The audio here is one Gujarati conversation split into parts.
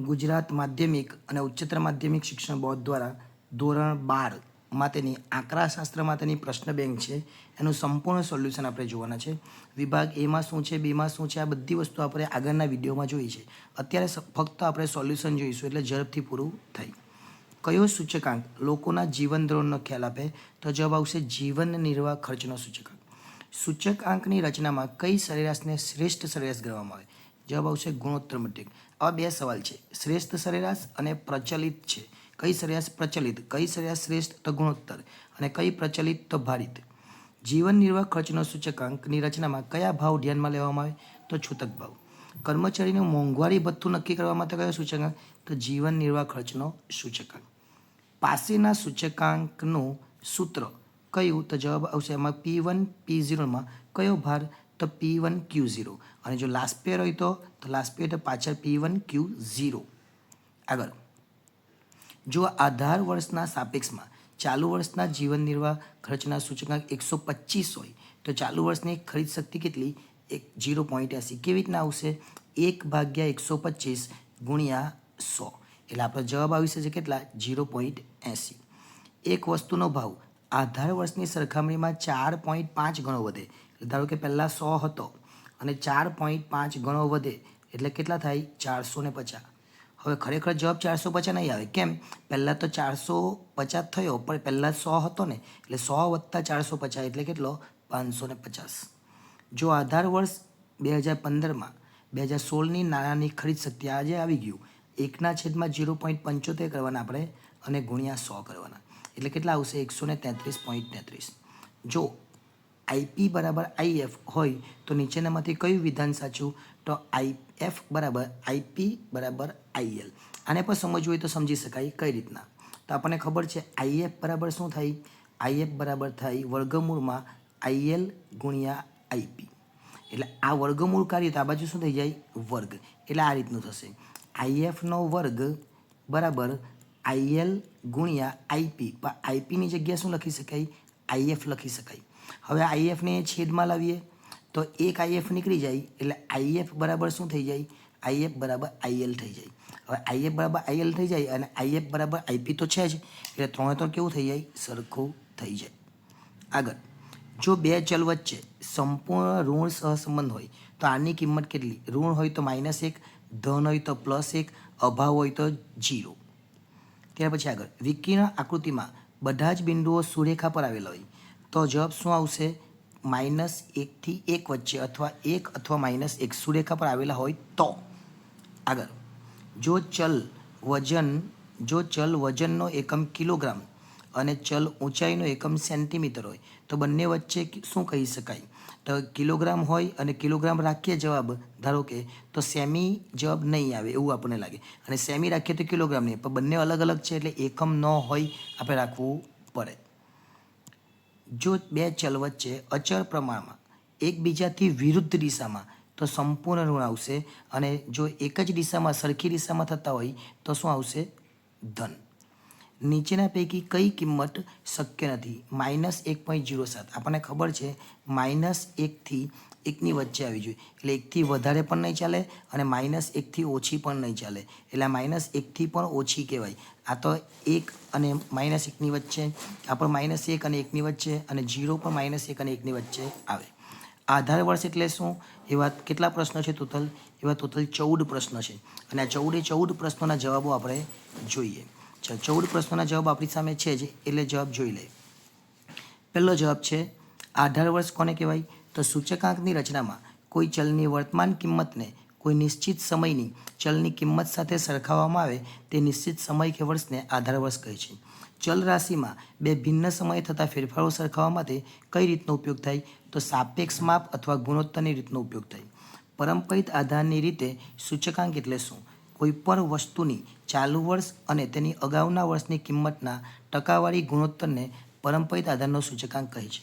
ગુજરાત માધ્યમિક અને ઉચ્ચતર માધ્યમિક શિક્ષણ બોર્ડ દ્વારા ધોરણ બાર માટેની આંકડાશાસ્ત્ર માટેની પ્રશ્ન બેંક છે. એનું સંપૂર્ણ સોલ્યુશન આપણે જોવાના છે. વિભાગ એમાં શું છે બીમાં શું છે, આ બધી વસ્તુ આપણે આગળના વિડીયોમાં જોઈ છે. અત્યારે ફક્ત આપણે સોલ્યુશન જોઈશું એટલે ઝડપથી પૂરું થાય. કયો સૂચકાંક લોકોના જીવન ધોરણનો ખ્યાલ આપે તો જવાબ આવશે જીવન નિર્વાહ ખર્ચનો સૂચકાંક. સૂચકાંકની રચનામાં કઈ સરેરાશને શ્રેષ્ઠ સરેરાશ ગણવામાં આવે? જવાબ આવશે ગુણોત્તર મધ્યક આવા બે સવાલ છે. શ્રેષ્ઠ સરેરાશ અને પ્રચલિત છે. કઈ સરેરાશ પ્રચલિત? કઈ સરેરાશ શ્રેષ્ઠ તો ગુણોત્તર? અને કઈ પ્રચલિત તો ભારિત? જીવન નિર્વાહ ખર્ચનો સૂચકાંકની રચનામાં કયા ભાવ ધ્યાનમાં લેવામાં આવે? તો છૂતક ભાવ. કર્મચારીનું મોંઘવારી ભથ્થું નક્કી કરવા માટે કયો સૂચકાંક તો જીવન નિર્વાહ ખર્ચનો સૂચકાંક પાસેના સૂચકાંકનું સૂત્ર કયું? તો જવાબ આવશે એમાં પી વન પી ઝીરોમાં કયો ભાર તો પી વન ક્યુ ઝીરો અને જો લાસ્ટ પેર હોય તો તો લાસ્ટ પેર તો પાછળ પી વન ક્યુ ઝીરો આગળ. જો આધાર વર્ષના સાપેક્ષમાં ચાલુ વર્ષના જીવન નિર્વાહ ખર્ચના સૂચકાંક એકસો પચીસ હોય, તો ચાલુ વર્ષની ખરીદ શક્તિ કેટલી? એક જીરો પોઈન્ટ એંસી. કેવી રીતના આવશે? એક ભાગ્યા એકસો પચીસ ગુણ્યા સો. એટલે આપણો જવાબ આવી શકે કેટલા? જીરો પોઈન્ટ એંસી. એક વસ્તુનો ભાવ. આધાર વર્ષની સરખામણીમાં ચાર પોઈન્ટ પાંચ ગણો વધે. ધારો કે પહેલાં સો હતો અને ચાર પોઈન્ટ પાંચ ગણો વધે, એટલે કેટલા થાય? ચારસો ને પચાસ. હવે ખરેખર જવાબ ચારસો પચાસ નહીં આવે. કેમ? પહેલાં તો ચારસો પચાસ થયો, પણ પહેલાં સો હતો ને, એટલે સો વત્તા ચારસો પચાસ, એટલે કેટલો? પાંચસો ને પચાસ. જો આધાર વર્ષ બે હજાર પંદરમાં બે હજાર સોળની નાણાંની ખરીદ શક્તિ આજે આવી ગયું, એકના છેદમાં જીરો પોઈન્ટ પંચોતેર કરવાના આપણે અને ગુણ્યા સો કરવાના. એટલે કેટલા આવશે? એકસો ને તેત્રીસ પોઈન્ટ તેત્રીસ. જો આઈપી બરાબર આઈએફ હોય તો નીચેનામાંથી કયું વિધાન સાચું? તો આઈએફ બરાબર આઈપી બરાબર આઈએલ આને પણ સમજવું હોય તો સમજી શકાય કઈ રીતના? તો આપણને ખબર છે આઈએફ બરાબર શું થાય? આઈએફ બરાબર થાય વર્ગમૂળમાં આઈએલ ગુણ્યા આઈપી એટલે આ વર્ગમૂળ કાર્ય તો આ બાજુ શું થઈ જાય? વર્ગ. એટલે આ રીતનું થશે. આઈએફનો વર્ગ બરાબર આઈએલ ગુણ્યા આઈપી પણ આઈપીની જગ્યાએ શું લખી શકાય? આઈએફ લખી શકાય. હવે આઈએફને છેદમાં લાવીએ તો એક આઈએફ નીકળી જાય એટલે આઈએફ બરાબર શું થઈ જાય? આઈએફ બરાબર આઈએલ થઈ જાય. હવે આઈએફ બરાબર આઈએલ થઈ જાય અને આઈએફ બરાબર આઈપી તો છે જ. એટલે ત્રણે ત્રણ કેવું થઈ જાય? સરખું થઈ જાય. આગળ. જો બે ચલ વચ્ચે સંપૂર્ણ ઋણ સહસંબંધ હોય, તો આની કિંમત કેટલી? ઋણ હોય તો માઇનસ એક, ધન હોય તો પ્લસ એક, અભાવ હોય તો જીરો ત્યાર પછી આગળ. વિકિરણ આકૃતિમાં બધા જ બિંદુઓ સુરેખા પર આવેલા હોય. તો જવાબ શું આવશે? માઇનસ એકથી એક વચ્ચે અથવા એક અથવા માઇનસ એક સુરેખા પર આવેલા હોય તો. આગળ. જો ચલ વજન, જો ચલ વજનનો એકમ કિલોગ્રામ અને ચલ ઊંચાઈનો એકમ સેન્ટીમીટર હોય, તો બંને વચ્ચે શું કહી શકાય? તો કિલોગ્રામ હોય અને કિલોગ્રામ રાખીએ જવાબ. ધારો કે તો સેમી જવાબ નહીં આવે એવું આપણને લાગે. અને સેમી રાખીએ તો કિલોગ્રામ નહીં. પણ બંને અલગ અલગ છે એટલે એકમ ન હોય, આપણે રાખવું પડે. જો બે ચલ વચ્ચે અચળ પ્રમાણમાં એકબીજાથી વિરુદ્ધ દિશામાં તો સંપૂર્ણ ઋણ આવશે અને જો એક જ દિશામાં સરખી દિશામાં થતા હોય તો શું આવશે? ધન. નીચેના પૈકી કઈ કિંમત શક્ય નથી? માઇનસ એક પોઈન્ટ જીરો સાત. આપણને ખબર છે, માઇનસ એકથી એકની વચ્ચે આવી જોઈએ. એટલે એકથી વધારે પણ નહીં ચાલે અને માઇનસ એકથી ઓછી પણ નહીં ચાલે. એટલે માઇનસ એકથી પણ ઓછી કહેવાય. આ તો એક અને માઇનસ એકની વચ્ચે, આ પણ માઇનસ એક અને એકની વચ્ચે અને જીરો પણ માઇનસ એક અને એકની વચ્ચે આવે. આધાર વર્ષ એટલે શું? એવા કેટલા પ્રશ્નો છે ટોટલ એવા ટોટલ ચૌદ પ્રશ્નો છે. અને આ ચૌદે ચૌદ પ્રશ્નોના જવાબો આપણે જોઈએ. ચૌદ પ્રશ્નોના જવાબ આપણી સામે છે જ, એટલે જવાબ જોઈ લે. પહેલો જવાબ છે, આધાર વર્ષ કોને કહેવાય? તો સૂચકાંકની રચનામાં કોઈ ચલની વર્તમાન કિંમતને કોઈ નિશ્ચિત સમયની ચલની કિંમત સાથે સરખાવવામાં આવે, તે નિશ્ચિત સમય કે વર્ષને આધાર વર્ષ કહે છે. ચલ રાશિમાં બે ભિન્ન સમયે થતા ફેરફારો સરખાવવા માટે કઈ રીતનો ઉપયોગ થાય? તો સાપેક્ષ માપ અથવા ગુણોત્તરની રીતનો ઉપયોગ થાય. પરંપરિત આધારની રીતે સૂચકાંક એટલે શું? કોઈપણ વસ્તુની ચાલુ વર્ષ અને તેની અગાઉના વર્ષની કિંમતના ટકાવારી ગુણોત્તરને પરંપરિત આધારનો સૂચકાંક કહે છે.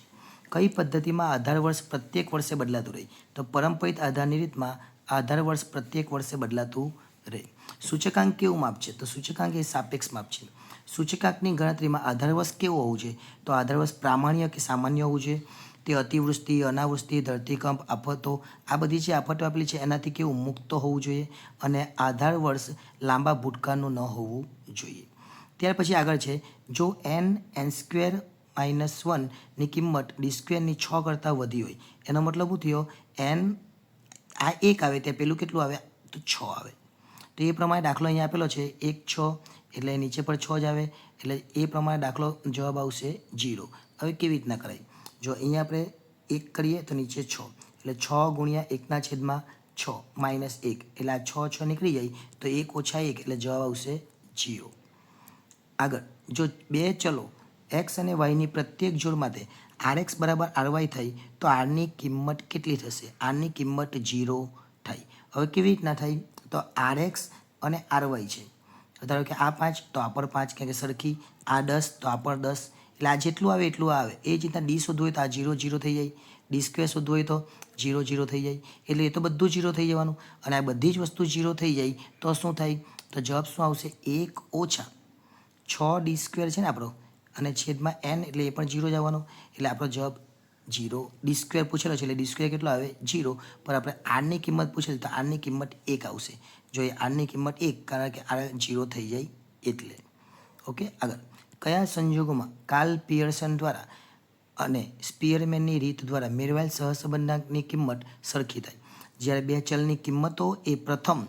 કઈ પદ્ધતિમાં આધાર વર્ષ પ્રત્યેક વર્ષે બદલાતું રહે? તો પરંપરિત આધારની રીતમાં આધાર વર્ષ પ્રત્યેક વર્ષે બદલાતું રહે. સૂચકાંક કેવું માપ છે? તો સૂચકાંક એ સાપેક્ષ માપ છે. સૂચકાંકની ગણતરીમાં આધાર વર્ષ કેવું હોવું જોઈએ? તો આધાર વર્ષ પ્રામાણ્ય કે સામાન્ય હોવું જોઈએ? તે અતિવૃષ્ટિ, અનાવૃષ્ટિ, ધરતીકંપ, આફતો, આ બધી જે આફતો આપેલી છે, એનાથી કેવું મુક્ત હોવું જોઈએ અને આધાર વર્ષ લાંબા ભૂટકાનું ન હોવું જોઈએ. ત્યાર પછી આગળ છે, જો એન એન સ્ક્વેર માઇનસ વનની કિંમત ડી સ્ક્વેરની છ કરતાં વધી હોય, એનો મતલબ શું થયો? એન આ એક આવે, ત્યાં પેલું કેટલું આવે? તો છ આવે. તો એ પ્રમાણે દાખલો અહીંયા આપેલો છે, એક છ, એટલે નીચે પર છ જ આવે, એટલે એ પ્રમાણે દાખલો જવાબ આવશે જીરો હવે કેવી રીતના કરાય? જો અહીંયા આપણે એક કરીએ તો નીચે છ. એટલે છ ગુણ્યા એકના છેદમાં છ, માઇનસ એક. એટલે આ છ છ નીકળી જાય તો એક ઓછા એક, એટલે જવાબ આવશે જીરો. આગળ, જો બે ચલો, એક્સ અને વાયની પ્રત્યેક જોડ માટે આર એક્સ બરાબર આર વાય થઈ તો આરની કિંમત કેટલી થશે? આરની કિંમત જીરો થાય. હવે કેવી રીતના થાય? તો આર એક્સ અને આર વાય છે. ધારો કે આ પાંચ, તો આ પર પાંચ કારણ સરખી. આ દસ, તો આ પર દસ. એટલે આ જેટલું આવે એટલું આવે. એ જ રીતના ડી શોધવું હોય તો આ જીરો જીરો થઈ જાય. ડી સ્ક્વેર શોધવું હોય તો જીરો જીરો થઈ જાય. એટલે એ તો બધું જીરો થઈ જવાનું. અને આ બધી જ વસ્તુ જીરો થઈ જાય તો શું થાય? તો જવાબ શું આવશે? એક ઓછા છ ડી સ્ક્વેર છે ને આપણો. અને છેદમાં એન એટલે એ પણ જીરો જ આવવાનો. એટલે આપણો જવાબ જીરો ડી સ્ક્વેર પૂછેલો છે એટલે ડી સ્ક્વેર કેટલો આવે? જીરો પર આપણે આરની કિંમત પૂછેલી તો આરની કિંમત એક આવશે. જો એ આરની કિંમત એક, કારણ કે આ જીરો થઈ જાય એટલે. ઓકે આગળ. કયા સંજોગોમાં કાર્લ પિયર્સન દ્વારા અને સ્પિયરમેનની રીત દ્વારા મેળવાયેલ સહસંબંધાંકની કિંમત સરખી થાય? જ્યારે બે ચલની કિંમતો એ પ્રથમ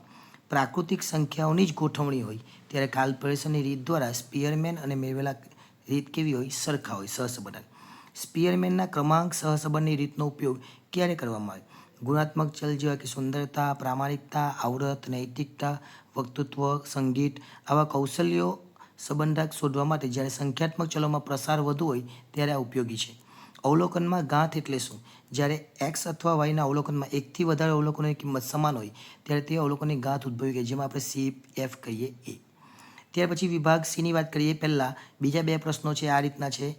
પ્રાકૃતિક સંખ્યાઓની જ ગોઠવણી હોય, ત્યારે કાર્લ પિયર્સનની રીત દ્વારા સ્પિયરમેન અને મેળવેલા રીત કેવી હોય? સરખા હોય, સહસંબંધાંક. સ્પિયરમેનના ક્રમાંક સહસંબંધની રીતનો ઉપયોગ ક્યારે કરવામાં આવે? ગુણાત્મક ચલ જેવા કે સુંદરતા, પ્રામાણિકતા, આવડત, નૈતિકતા, વક્તૃત્વ, સંગીત, આવા કૌશલ્યો સંબંધક શોધવા માટે જ્યારે સંખ્યાત્મક ચલોમાં પ્રસાર વધુ હોય ત્યારે આ ઉપયોગી છે. અવલોકનમાં ગાંઠ એટલે શું? જ્યારે એક્સ અથવા વાયના અવલોકનમાં એકથી વધારે અવલોકનોની કિંમત સમાન હોય, ત્યારે તે અવલોકનની ગાંઠ ઉદ્ભવી ગઈ, જેમાં આપણે સી એફ કહીએ એ ત્યાર પછી વિભાગ સીની વાત કરીએ, પહેલાં બીજા બે પ્રશ્નો છે, આ રીતના છે.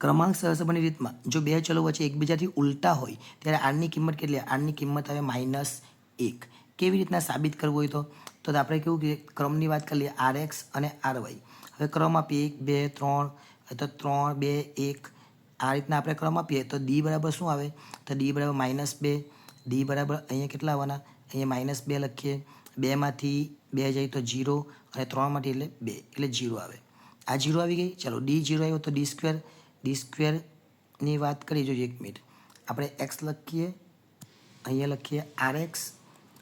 ક્રમાંક સહસંબંધની રીતમાં, જો બે ચલો વચ્ચે એકબીજાથી ઉલટા હોય, ત્યારે આરની કિંમત કેટલી? આરની કિંમત આવે માઇનસ એક. કેવી રીતના સાબિત કરવું હોય તો? તો આપણે કેવું કે ક્રમની વાત કરીએ આર એક્સ અને આર વાય. હવે ક્રમ આપીએ, એક, બે, ત્રણ, તો ત્રણ, બે, એક. આ રીતના આપણે ક્રમ આપીએ, તો ડી બરાબર શું આવે? તો ડી બરાબર માઇનસ બે. ડી બરાબર અહીંયા કેટલા આવવાના? અહીંયા માઇનસ બે લખીએ. બેમાંથી બે જાય તો જીરો અને ત્રણમાંથી એટલે બે, એટલે જીરો આવે. આ જીરો આવી ગઈ. ચાલો, ડી જીરો આવ્યો તો ડી સ્ક્વેર. ડી સ્ક્વેરની વાત કરી જોઈએ એક મિનિટ. આપણે એક્સ લખીએ. અહીંયા લખીએ આર એક્સ.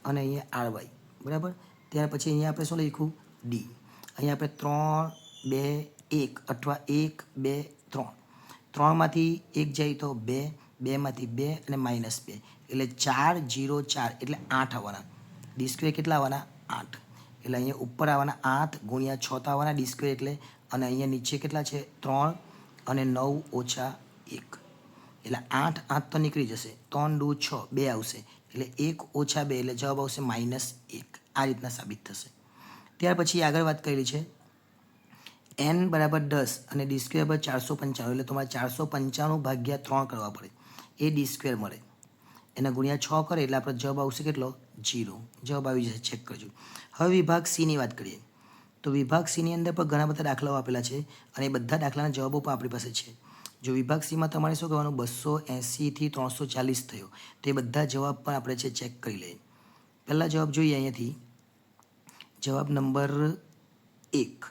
અને અહીંયા આર વાય, બરાબર? ત્યાર પછી અહીંયા આપણે શું લખ્યું? ડી. અહીંયા આપણે ત્રણ, બે, એક, અથવા એક, બે, ત્રણ. ત્રણમાંથી એક જાય તો બે, બેમાંથી બે અને માઇનસ બે. એટલે ચાર, જીરો, ચાર, એટલે આઠ આવવાના. ડી સ્ક્વેર કેટલા આવવાના? આઠ. એટલે અહીંયા ઉપર આવવાના આઠ ગુણ્યા છ તો આવવાના ડી એટલે, અને અહીંયા નીચે કેટલા છે? ત્રણ અને નવ ઓછા એક. એટલે આઠ આઠ તો નીકળી જશે. ત્રણ દૂ છ, બે આવશે. એટલે એક ઓછા બે, એટલે જવાબ આવશે માઇનસ એક. આ રીતના સાબિત થશે. ત્યાર પછી આગળ વાત કરેલી છે. એન બરાબર દસ અને ડી સ્ક્વેર બરાબર ચારસો પંચાણું, એટલે તમારે ચારસો પંચાણું ભાગ્યા ત્રણ કરવા પડે. એ ડી સ્ક્વેર મળે. એના ગુણ્યા છ કરે, એટલે આપણો જવાબ આવશે કેટલો? જીરો જવાબ આવી જશે. ચેક કરજો. હવે વિભાગ સીની વાત કરીએ. તો વિભાગ સીની અંદર પણ ઘણા બધા દાખલાઓ આપેલા છે અને એ બધા દાખલાના જવાબો પણ આપણી પાસે છે. જો વિભાગ સીમાં તમારે શું કરવાનું? બસો એંસીથી ત્રણસો ચાલીસ થયો. તો એ બધા જવાબ પણ આપણે છે ચેક કરી લઈએ. પહેલાં જવાબ જોઈએ અહીંયાથી. જવાબ નંબર એક,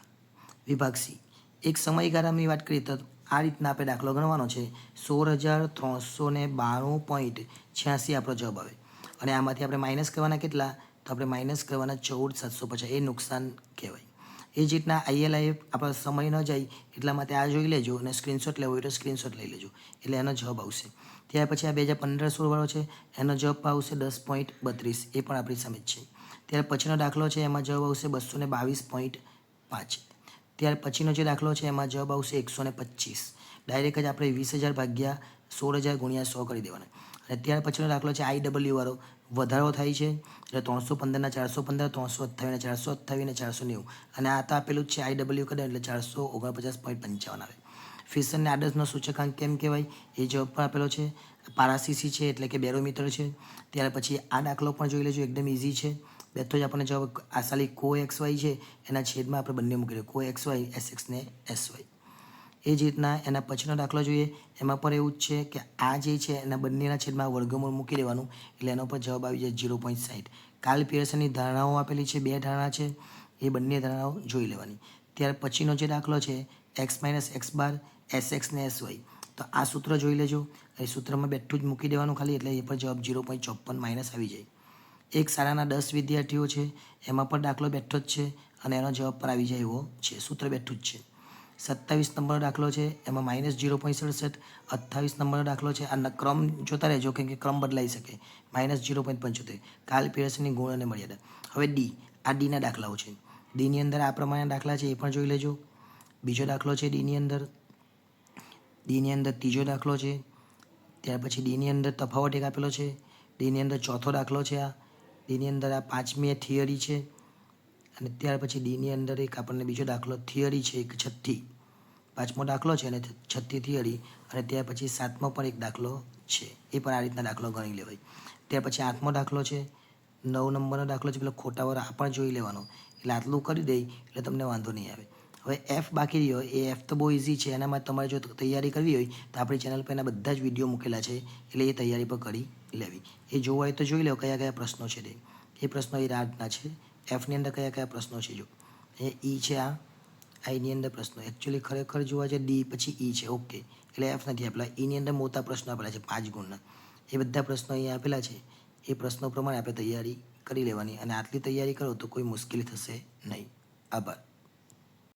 વિભાગ સી. એક સમયગાળાની વાત કરીએ તો આ રીતના આપણે દાખલો ગણવાનો છે. સોળ હજાર ત્રણસો ને બાણું પોઈન્ટ છ્યાસી આપણો જવાબ આવે. અને આમાંથી આપણે માઇનસ કરવાના કેટલા? તો આપણે માઇનસ કરવાના ચૌદ સાતસો પચાસ. એ નુકસાન કહેવાય. એ જ રીતના આઈએલઆઈ આપણો સમય ન જાય એટલા માટે આ જોઈ લેજો અને સ્ક્રીનશોટ લેવો તો સ્ક્રીનશોટ લઈ લેજો. એટલે એનો જવાબ આવશે. ત્યાર પછી આ બે હજાર પંદર સોળવાળો છે, એનો જવાબ આવશે દસ પોઈન્ટ બત્રીસ. એ પણ આપણી સામે છે. ત્યાર પછીનો દાખલો છે, એમાં જવાબ આવશે બસો ને બાવીસ પોઈન્ટ પાંચ. ત્યાર પછીનો જે દાખલો છે, એમાં જવાબ આવશે એકસો ને પચીસ. ડાયરેક્ટ જ આપણે વીસ હજાર ભાગ્યા સોળ હજાર ગુણ્યા સો કરી દેવાના. અને ત્યાર પછીનો દાખલો છે આઈડબલ્યુ વાળો. વધારો થાય છે. એટલે ત્રણસો પંદરના ચારસો પંદર, ત્રણસો અઠ્ઠાવીસના ચારસો અઠ્ઠાવીસને ચારસો નેવું. અને આ તો આપેલું છે આઈ ડબલ્યુ એટલે ચારસો ઓગણપચાસ પોઈન્ટ પંચાવન આવે. ફિશનને આદર્શનો સૂચકાંક કેમ કહેવાય? એ જવાબ પણ આપેલો છે. પારાસીસી છે, એટલે કે બેરોમીટર છે. ત્યાર પછી આ દાખલો પણ જોઈ લેજો, એકદમ ઇઝી છે. બેઠો જ આપણને જવાબ આસાલી કો એક્સ વાય છે. એના છેદમાં આપણે બંને મૂકી દઈએ કો એક્સ વાય, એસ એક્સ ને એસ વાય. એ જ રીતના એના પછીનો દાખલો જોઈએ. એમાં પણ એવું જ છે કે આ જે છે, એના બંનેના છેદમાં વર્ગમૂળ મૂકી દેવાનું એટલે એનો પણ જવાબ આવી જાય ઝીરો પોઈન્ટ સાઠ કાલ પિયર્સનની ધારણાઓ આપેલી છે, બે ધારણા છે. એ બંને ધારણાઓ જોઈ લેવાની. ત્યાર પછીનો જે દાખલો છે, X minus X bar, S X ને એસ વાય. તો આ સૂત્ર જોઈ લેજો. એ સૂત્રમાં બેઠું જ મૂકી દેવાનું ખાલી, એટલે એ પણ જવાબ ઝીરો પોઈન્ટ ચોપન માઇનસ આવી જાય. એક શાળાના દસ વિદ્યાર્થીઓ છે, એમાં પણ દાખલો બેઠો જ છે અને એનો જવાબ પણ આવી જાય એવો છે. સૂત્ર બેઠું જ છે. સત્તાવીસ નંબરનો દાખલો છે, એમાં માઇનસ ઝીરો પોઈન્ટ સડસઠ, અઠ્ઠાવીસ નંબરનો દાખલો છે. આ ક્રમ જોતા રહેજો કેમ કે ક્રમ બદલાઈ શકે. માઇનસ ઝીરો પોઈન્ટ પંચોતેર. કાલ પીરસની ગુણ અને મર્યાદા. હવે ડી આ ડીના દાખલાઓ છે. ડીની અંદર આ પ્રમાણેના દાખલા છે, એ પણ જોઈ લેજો. બીજો દાખલો છે ડીની અંદર. ડીની અંદર ત્રીજો દાખલો છે. ત્યાર પછી ડીની અંદર તફાવત એક આપેલો છે. ડીની અંદર ચોથો દાખલો છે આ. ડીની અંદર આ પાંચમી થિયરી છે. અને ત્યાર પછી ડીની અંદર એક આપણને બીજો દાખલો થિયરી છે, એક છઠ્ઠી. પાંચમો દાખલો છે અને છઠ્ઠી થિયરી અને ત્યાર પછી સાતમો પણ એક દાખલો છે. એ પણ આ રીતના દાખલો ગણી લેવાય. ત્યાર પછી આઠમો દાખલો છે, નવ નંબરનો દાખલો છે, પેલો ખોટા આ પણ જોઈ લેવાનો. એટલે આટલું કરી દઈ એટલે તમને વાંધો નહીં આવે. હવે એફ બાકી રહ્યો, એ એફ તો બહુ ઇઝી છે. એનામાં તમારે જો તૈયારી કરવી હોય તો આપણી ચેનલ પર એના બધા જ વીડિયો મૂકેલા છે, એટલે એ તૈયારી પર કરી લેવી. એ જોવા હોય તો જોઈ લો કયા કયા પ્રશ્નો છે તે. એ પ્રશ્નો એ રાતના છે. એફની અંદર કયા કયા પ્રશ્નો છે જો? એ ઈ છે આ આઈની અંદર પ્રશ્નો. એકચ્યુઅલી ખરેખર જોવા છે ડી પછી ઈ છે. ઓકે એટલે એફ નથી આપેલા ઈની અંદર મોટા પ્રશ્નો આપેલા છે, પાંચ ગુણના. એ બધા પ્રશ્નો અહીંયા આપેલા છે. એ પ્રશ્નો પ્રમાણે આપણે તૈયારી કરી લેવાની. અને આટલી તૈયારી કરો તો કોઈ મુશ્કેલી થશે નહીં. આભાર.